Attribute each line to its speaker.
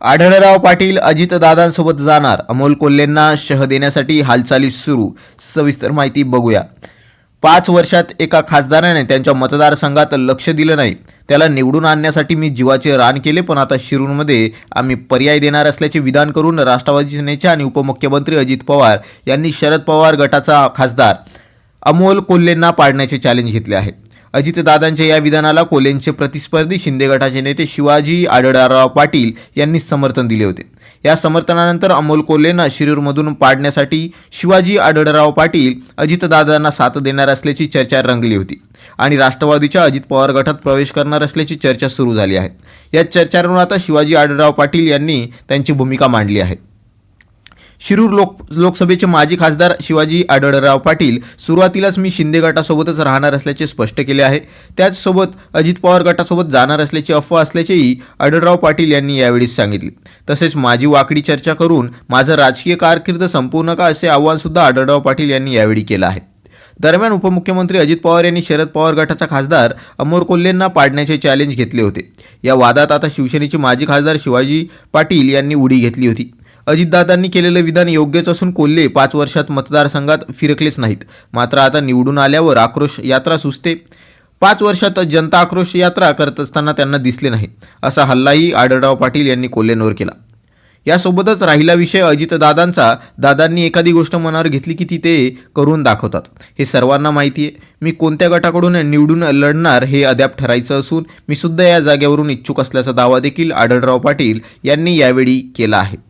Speaker 1: आढळराव पाटील अजितदादांसोबत जाणार. अमोल कोल्हेंना शह देण्यासाठी हालचाली सुरू. सविस्तर माहिती बघूया. पाच वर्षात एका खासदाराने त्यांच्या मतदारसंघात लक्ष दिलं नाही. त्याला निवडून आणण्यासाठी मी जीवाचे रान केले पण आता शिरूरमध्ये आम्ही पर्याय देणार असल्याचे विधान करून राष्ट्रवादी नेते आणि उपमुख्यमंत्री अजित पवार यांनी शरद पवार गटाचा खासदार अमोल कोल्हेंना पाडण्याचे चॅलेंज घेतले आहे अजितदादांच्या या विधानाला कोलेंचे प्रतिस्पर्धी शिंदे गटाचे नेते शिवाजी आढळराव पाटील यांनी समर्थन दिले होते. या समर्थनानंतर अमोल कोल्हेंना शिरूरमधून पाडण्यासाठी शिवाजी आढळराव पाटील अजितदादांना साथ देणार असल्याची चर्चा रंगली होती आणि राष्ट्रवादीच्या अजित पवार गटात प्रवेश करणार असल्याची चर्चा सुरू झाली आहे. या चर्चांवरून आता शिवाजी आढळराव पाटील यांनी त्यांची भूमिका मांडली आहे. शिरूर लोक लोकसभेचे माजी खासदार शिवाजी आढळराव पाटील सुरुवातीलाच मी शिंदे गटासोबतच राहणार असल्याचे स्पष्ट केले आहे. त्याचसोबत अजित पवार गटासोबत जाणार असल्याची अफवा असल्याचेही आढळराव पाटील यांनी यावेळी सांगितले. तसेच माझी वाकडी चर्चा करून माझं राजकीय कारकीर्द संपवू नका असे आव्हानसुद्धा आढळराव पाटील यांनी यावेळी केलं आहे. दरम्यान उपमुख्यमंत्री अजित पवार यांनी शरद पवार गटाचा खासदार अमोर कोल्हेंना पाडण्याचे चॅलेंज घेतले होते. या वादात आता शिवसेनेचे माजी खासदार शिवाजी पाटील यांनी उडी घेतली होती. अजितदादांनी केलेलं विधान योग्यच असून कोल्हे पाच वर्षात मतदारसंघात फिरकलेच नाहीत. मात्र आता निवडून आल्यावर आक्रोश यात्रा सुचते. पाच वर्षात जनता आक्रोश यात्रा करत असताना त्यांना दिसले नाही असा हल्लाही आढळराव पाटील यांनी कोल्हेंवर केला. यासोबतच राहिला विषय अजितदादांचा. दादांनी एखादी गोष्ट मनावर घेतली की ती ते करून दाखवतात. हे सर्वांना माहिती आहे. मी कोणत्या गटाकडून निवडून लढणार हे अद्याप ठरायचं असून मी सुद्धा या जागेवरून इच्छुक असल्याचा दावा देखील आढळराव पाटील यांनी यावेळी केला आहे.